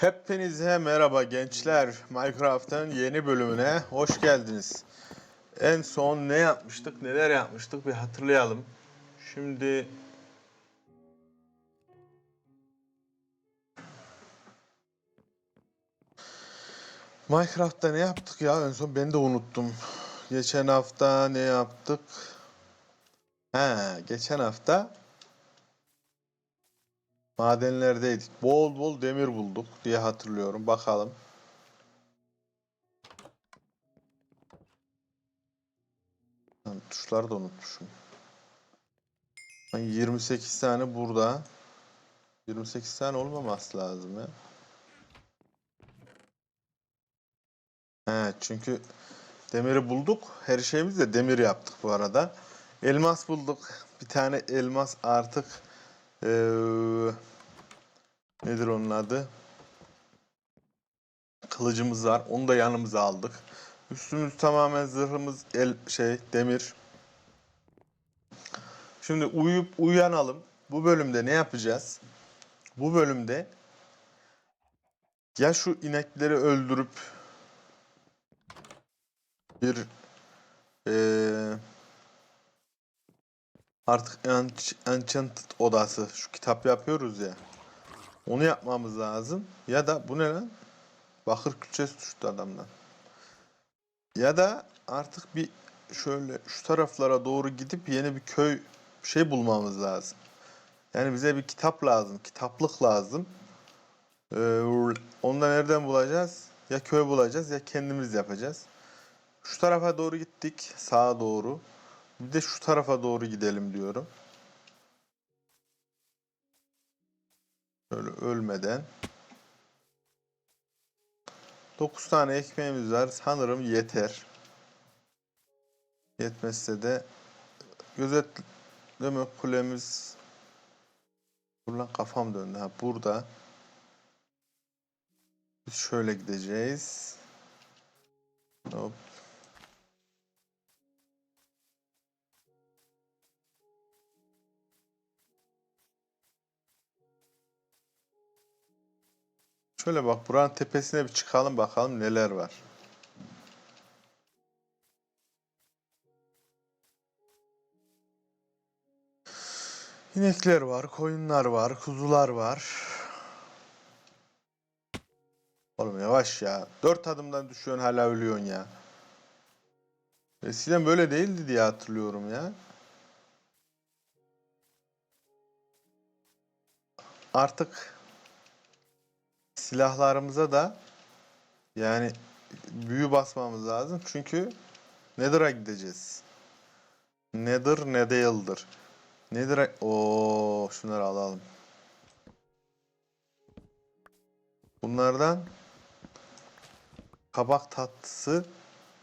Hepinize merhaba gençler. Minecraft'ın yeni bölümüne hoş geldiniz. En son ne yapmıştık, neler yapmıştık bir hatırlayalım. Şimdi Minecraft'ta ne yaptık ya? En son ben de unuttum. Geçen hafta ne yaptık? He, geçen hafta madenlerdeydik. Bol bol demir bulduk diye hatırlıyorum. Bakalım. Tuşları da unutmuşum. Lan 28 tane burada. 28 tane olmaması lazım ya. He, çünkü demiri bulduk. Her şeyimiz de demir yaptık bu arada. Elmas bulduk. Bir tane elmas artık eee, nedir onun adı? Kılıcımız var. Onu da yanımıza aldık. Üstümüz tamamen zırhımız el şey demir. Şimdi uyuyup uyanalım. Bu bölümde ne yapacağız? Bu bölümde ya şu inekleri öldürüp bir eee, artık ench- Enchanted odası şu kitap yapıyoruz ya. Onu yapmamız lazım. Ya da bu ne lan? Bakır külçesi düştü adamdan. Ya da artık bir şöyle şu taraflara doğru gidip yeni bir köy şey bulmamız lazım. Yani bize bir kitap lazım, kitaplık lazım. Ee, onu da nereden bulacağız? Ya köy bulacağız ya kendimiz yapacağız. Şu tarafa doğru gittik, sağa doğru. Bir de şu tarafa doğru gidelim diyorum. Böyle ölmeden. 9 tane ekmeğimiz var. Sanırım yeter. Yetmezse de gözetleme kulemiz Buradan kafam döndü. Ha burada. Biz şöyle gideceğiz. Hop. Şöyle bak buranın tepesine bir çıkalım bakalım neler var. İnekler var, koyunlar var, kuzular var. Oğlum yavaş ya. Dört adımdan düşüyorsun hala ölüyorsun ya. Eskiden böyle değildi diye hatırlıyorum ya. Artık silahlarımıza da yani büyü basmamız lazım. Çünkü Nether'a gideceğiz. Nether ne değildir. Nether'a... Oo, şunları alalım. Bunlardan kabak tatlısı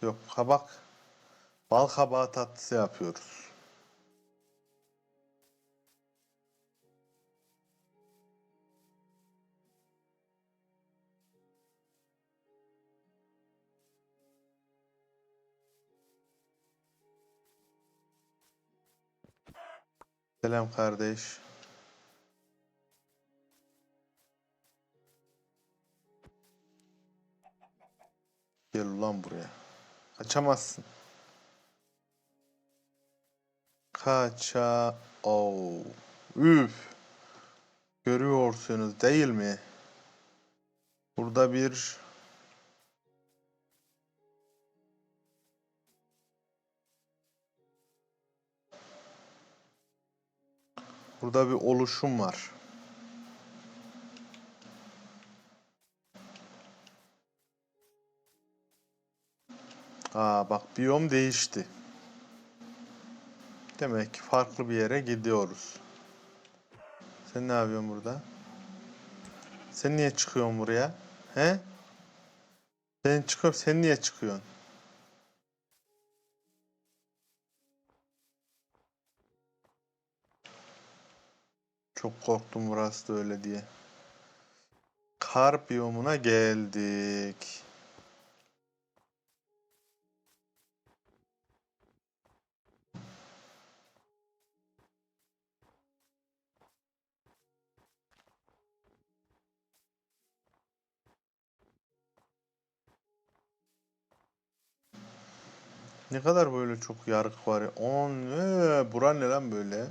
yok kabak bal kabağı tatlısı yapıyoruz. Selam kardeş. Gel ulan buraya. Kaçamazsın. Kaça... Oo. Üf. Görüyorsunuz değil mi? Burada bir... Burada bir oluşum var. Aa bak biyom değişti. Demek ki farklı bir yere gidiyoruz. Sen ne yapıyorsun burada? Sen niye çıkıyorsun buraya? He? Ben çıkıyorum, sen niye çıkıyorsun? Çok korktum burası da öyle diye. Kar biyomuna geldik. Ne kadar böyle çok yarık var ya. On, ee, bura ne lan böyle?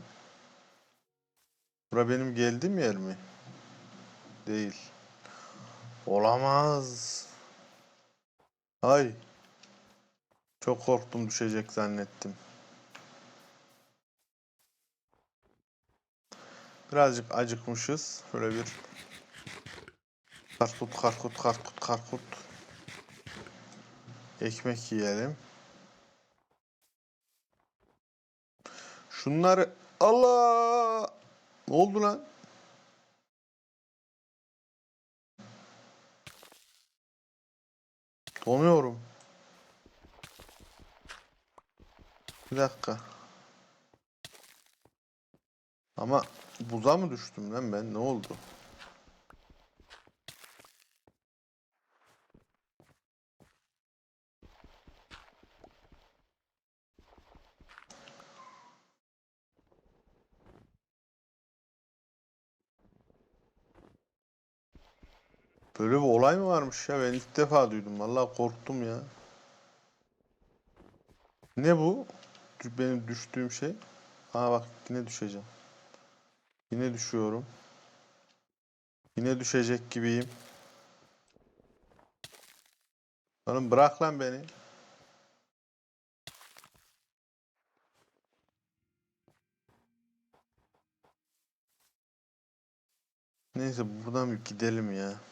Bura benim geldiğim yer mi? Değil. Olamaz. Ay. Çok korktum düşecek zannettim. Birazcık acıkmışız. Şöyle bir karkut karkut karkut karkut. Ekmek yiyelim. Şunları Allah! Ne oldu lan? Donuyorum. Bir dakika. Ama buza mı düştüm lan ben? Ne oldu? Böyle bir olay mı varmış ya? Ben ilk defa duydum. Vallahi korktum ya. Ne bu? Benim düştüğüm şey. Aa bak yine düşeceğim. Yine düşüyorum. Yine düşecek gibiyim. Oğlum bırak lan beni. Neyse buradan bir gidelim ya.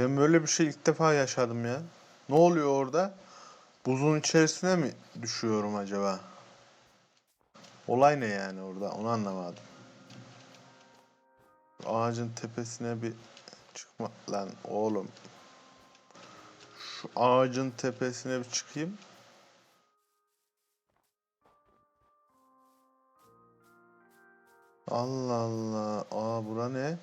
Ben böyle bir şey ilk defa yaşadım ya. Ne oluyor orada? Buzun içerisine mi düşüyorum acaba? Olay ne yani orada? Onu anlamadım. Ağacın tepesine bir çıkma lan oğlum. Şu ağacın tepesine bir çıkayım. Allah Allah. Aa bura ne?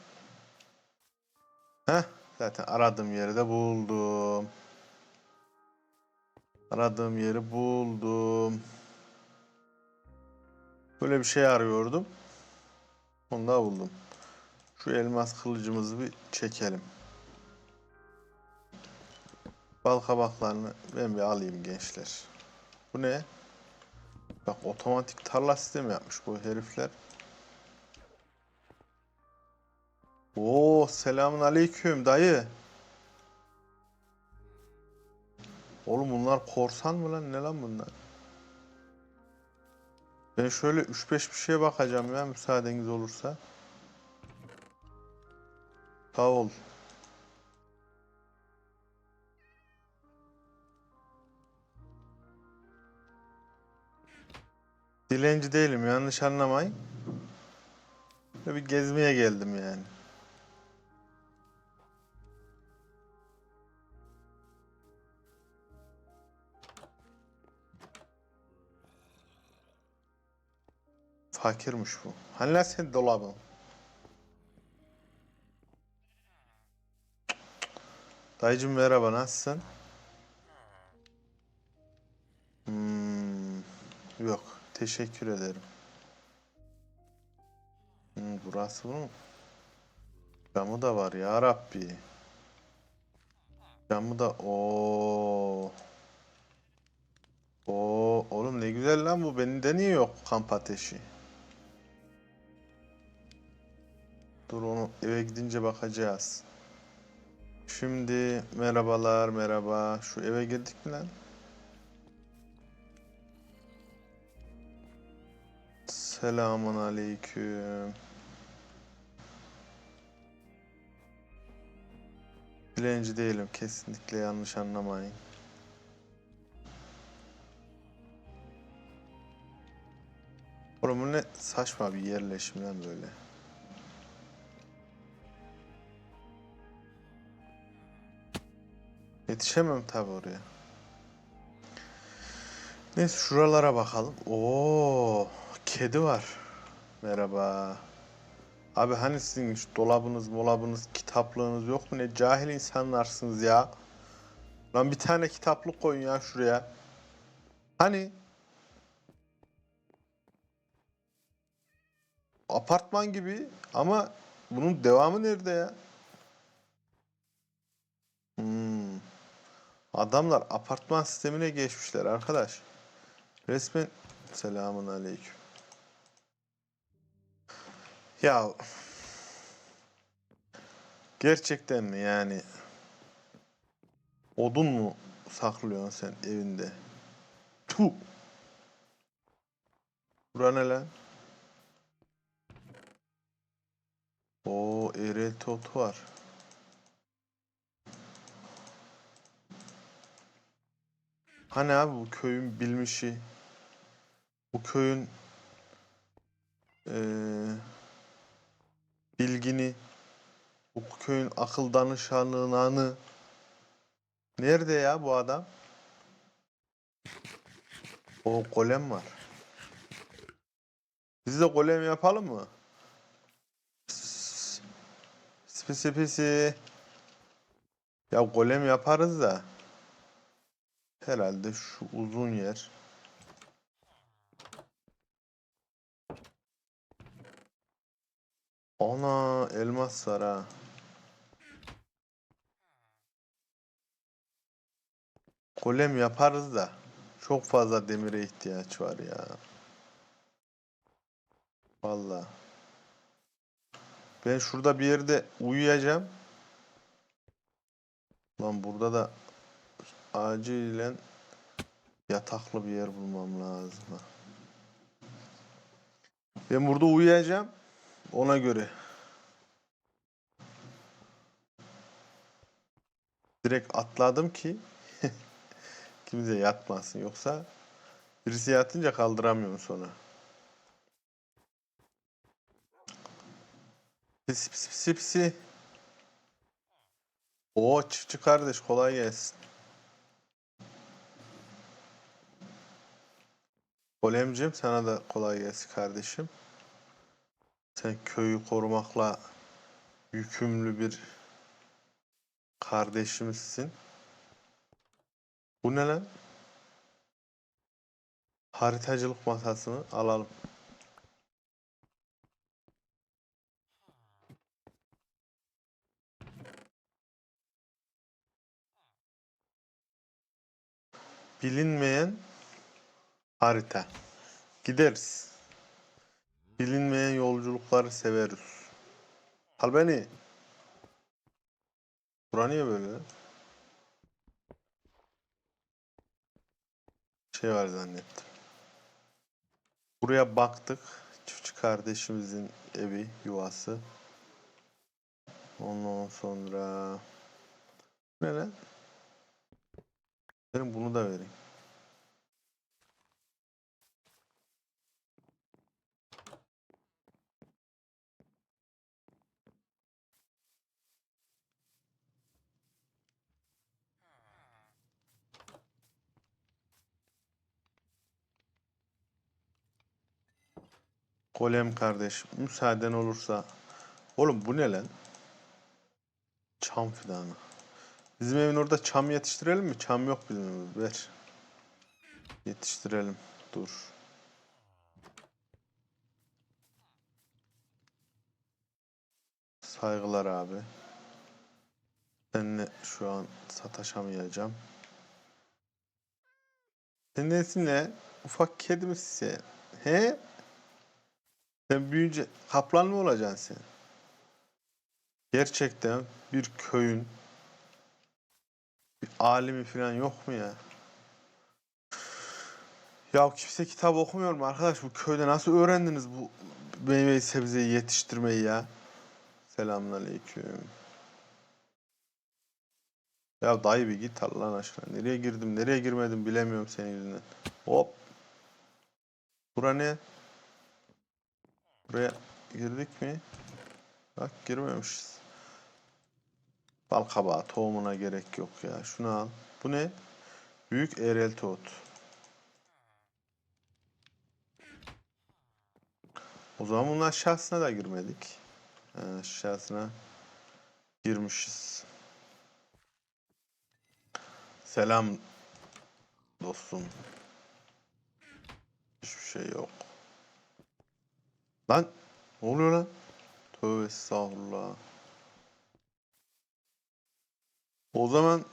Heh, zaten aradığım yeri de buldum. Aradığım yeri buldum. Böyle bir şey arıyordum. Onu da buldum. Şu elmas kılıcımızı bir çekelim. Bal kabaklarını ben bir alayım gençler. Bu ne? Bak otomatik tarla sistemi yapmış bu herifler. Oo selamun aleyküm dayı. Oğlum bunlar korsan mı lan? Ne lan bunlar? Ben şöyle 3-5 bir şeye bakacağım ya müsaadeniz olursa. Sağ ol. Dilenci değilim yanlış anlamayın. Bir gezmeye geldim yani. Fakirmiş bu. Hani lan senin dolabın? Dayıcım merhaba nasılsın? Hmm, yok teşekkür ederim. Hmm, burası mı? Camı da var ya Rabbi. Camı da o. Oo, oğlum ne güzel lan bu. Bende niye yok kamp ateşi? Dur onu eve gidince bakacağız. Şimdi merhabalar merhaba. Şu eve girdik mi lan? Selamun aleyküm. Dilenci değilim. Kesinlikle yanlış anlamayın. Oğlum ne saçma bir yerleşim lan böyle. Yetişemem tabi oraya. Neyse şuralara bakalım. Oo, kedi var. Merhaba. Abi hani sizin hiç dolabınız, molabınız, kitaplığınız yok mu? Ne cahil insanlarsınız ya. Lan bir tane kitaplık koyun ya şuraya. Hani? Apartman gibi ama bunun devamı nerede ya? Hmm. Adamlar apartman sistemine geçmişler arkadaş. Resmen selamun aleyküm. Ya gerçekten mi yani odun mu saklıyorsun sen evinde? Tu. Bura ne lan? O eğrelti otu var. Hani abi bu köyün bilmişi, bu köyün eee, bilgini, bu köyün akıl danışanlığını nerede ya bu adam? O golem var. Biz de golem yapalım mı? Pisi pisi. Ya golem yaparız da. Herhalde şu uzun yer. Ana elmas var ha. Yaparız da. Çok fazla demire ihtiyaç var ya. Vallahi. Ben şurada bir yerde uyuyacağım. Lan burada da acilen yataklı bir yer bulmam lazım. Ben burada uyuyacağım. Ona göre. Direkt atladım ki kimse yatmasın. Yoksa birisi yatınca kaldıramıyorum sonra. Pisi pisi pisi. Oo çiftçi kardeş kolay gelsin. Golemcim sana da kolay gelsin kardeşim. Sen köyü korumakla yükümlü bir kardeşimizsin. Bu ne lan? Haritacılık masasını alalım. Bilinmeyen harita. Gideriz. Bilinmeyen yolculukları severiz. Al beni. Bura niye böyle? Şey var zannettim. Buraya baktık. Çiftçi kardeşimizin evi, yuvası. Ondan sonra... Ne lan? Benim bunu da vereyim. Golem kardeş, müsaaden olursa. Oğlum bu ne lan? Çam fidanı. Bizim evin orada çam yetiştirelim mi? Çam yok bizim. Ver. Yetiştirelim. Dur. Saygılar abi. Seninle şu an sataşamayacağım. Sen nesin ne? Ufak kedi misin? He? Sen büyüyünce kaplan mı olacaksın sen? Gerçekten bir köyün bir alimi falan yok mu ya? Ya kimse kitap okumuyor mu arkadaş? Bu köyde nasıl öğrendiniz bu meyveyi sebzeyi yetiştirmeyi ya? Selamünaleyküm. Ya dayı bir git Allah'ın aşkına. Nereye girdim, nereye girmedim bilemiyorum senin yüzünden. Hop. Bura ne? Buraya girdik mi? Bak girmemişiz. Bal kabağı tohumuna gerek yok ya. Şunu al. Bu ne? Büyük eğrelti ot. O zaman bunun aşağısına da girmedik. Ha, aşağısına girmişiz. Selam dostum. Hiçbir şey yok. Lan ne oluyor lan? Tövbe estağfurullah. O zaman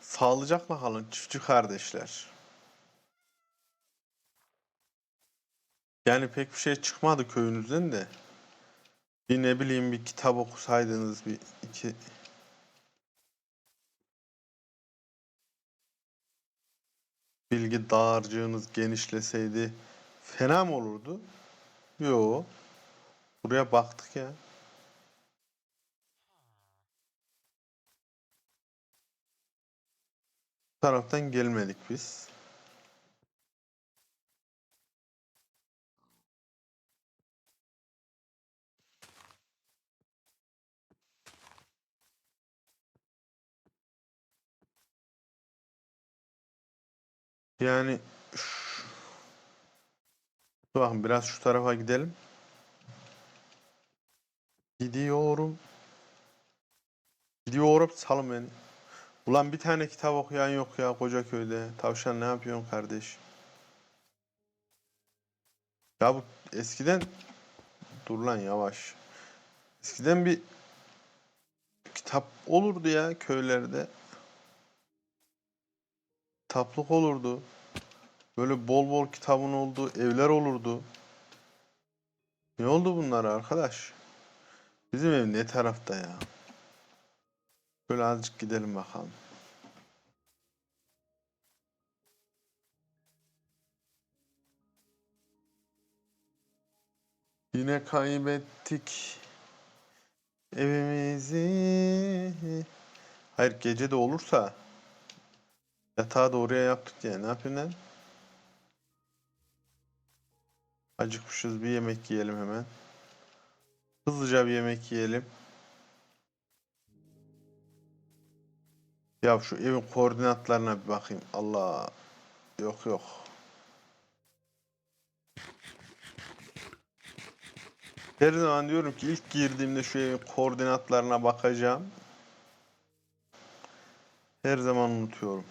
sağlıcakla kalın çiftçi kardeşler. Yani pek bir şey çıkmadı köyünüzden de. Bir ne bileyim bir kitap okusaydınız bir iki bilgi dağarcığınız genişleseydi fena mı olurdu? Yo. Buraya baktık ya. Bu taraftan gelmedik biz. Yani bakın biraz şu tarafa gidelim. Gidiyorum. Gidiyorum salın beni. Ulan bir tane kitap okuyan yok ya koca köyde. Tavşan ne yapıyorsun kardeş? Ya bu eskiden dur lan yavaş. Eskiden bir kitap olurdu ya köylerde. Kitaplık olurdu. Böyle bol bol kitabın olduğu evler olurdu. Ne oldu bunlar arkadaş? Bizim ev ne tarafta ya? Böyle azıcık gidelim bakalım. Yine kaybettik evimizi. Hayır gece de olursa yatağı da oraya yaptık ya. Ne yapıyorsun lan? Acıkmışız bir yemek yiyelim hemen. Hızlıca bir yemek yiyelim. Ya şu evin koordinatlarına bir bakayım. Allah. Yok yok. Her zaman diyorum ki ilk girdiğimde şu evin koordinatlarına bakacağım. Her zaman unutuyorum.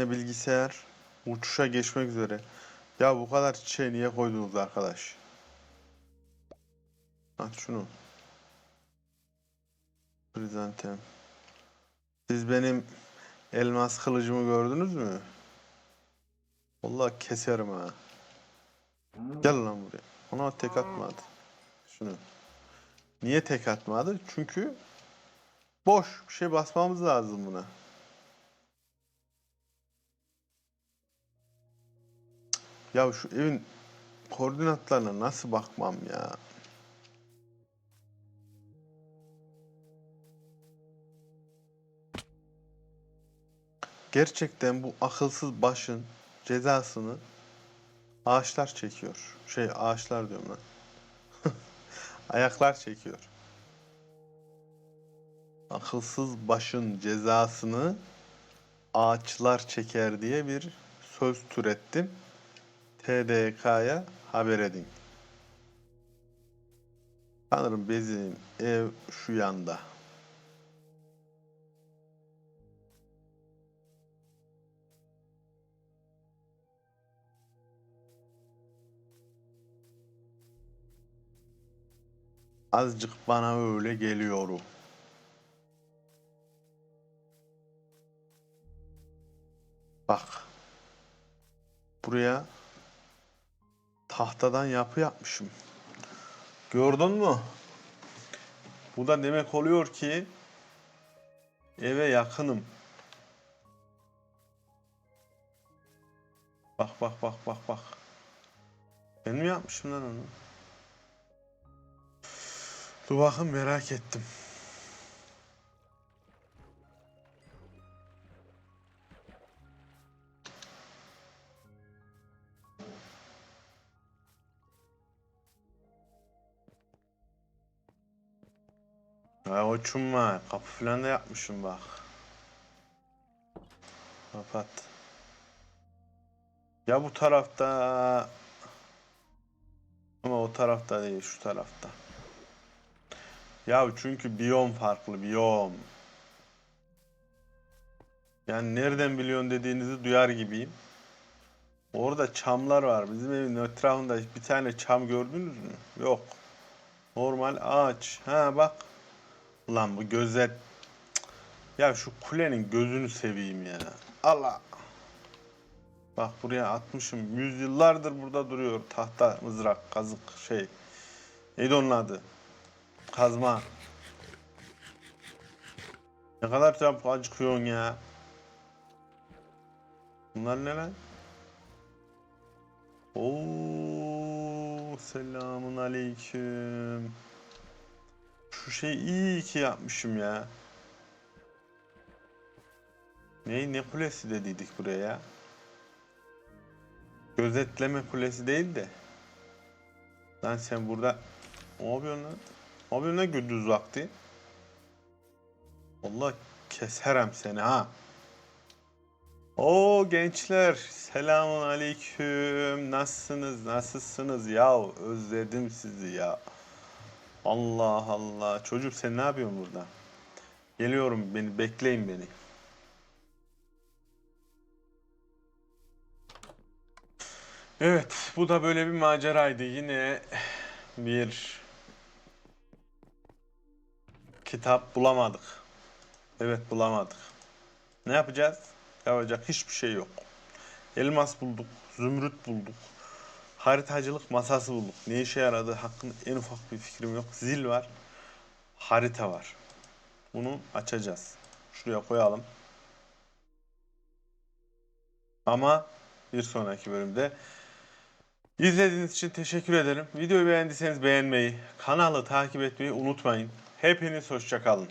Yine bilgisayar uçuşa geçmek üzere. Ya bu kadar çiçeği niye koydunuz arkadaş? At şunu. Krizantem. Siz benim elmas kılıcımı gördünüz mü? Vallahi keserim ha. Gel lan buraya. Ona tek atmadı. Şunu. Niye tek atmadı? Çünkü boş bir şey basmamız lazım buna. Ya şu evin koordinatlarına nasıl bakmam ya? Gerçekten bu akılsız başın cezasını ağaçlar çekiyor. Şey ağaçlar diyorum lan. Ayaklar çekiyor. Akılsız başın cezasını ağaçlar çeker diye bir söz türettim. TDK'ya haber edin. Sanırım bizim ev şu yanda. Azıcık bana öyle geliyor. Bak. Buraya tahtadan yapı yapmışım. Gördün mü? Bu da demek oluyor ki eve yakınım. Bak bak bak bak bak. Ben mi yapmışım lan onu? Dur bakın merak ettim. Ha uçum var. Kapı falan da yapmışım bak. Kapat. Ya bu tarafta o tarafta değil şu tarafta. Ya çünkü biyom farklı biyom. Yani nereden biliyorsun dediğinizi duyar gibiyim. Orada çamlar var. Bizim evin etrafında bir tane çam gördünüz mü? Yok. Normal ağaç. Ha bak. Ulan bu. Cık. Ya şu kulenin gözünü seveyim ya. Allah. Bak buraya atmışım. Yüzyıllardır burada duruyor. Tahta, mızrak, kazık, şey. Neydi onun adı? Kazma. Ne kadar çabuk acıkıyorsun ya. Bunlar ne lan? Oo, selamun aleyküm. Şu şey iyi ki yapmışım ya. Ne ne kulesi dediydik buraya ya? Gözetleme kulesi değil de. Lan sen burada ne yapıyorsun lan? Ne yapıyorsun lan gündüz vakti? Allah keserem seni ha. Oo gençler, selamun aleyküm. Nasılsınız, nasılsınız ya? Özledim sizi ya. Allah Allah. Çocuk sen ne yapıyorsun burada? Geliyorum beni, bekleyin beni. Evet, bu da böyle bir maceraydı. Yine bir kitap bulamadık. Evet, bulamadık. Ne yapacağız? Yapacak hiçbir şey yok. Elmas bulduk, zümrüt bulduk. Haritacılık masası bulduk. Ne işe yaradığı hakkında en ufak bir fikrim yok. Zil var, harita var. Bunu açacağız. Şuraya koyalım. Ama bir sonraki bölümde İzlediğiniz için teşekkür ederim. Videoyu beğendiyseniz beğenmeyi, kanalı takip etmeyi unutmayın. Hepiniz hoşça kalın.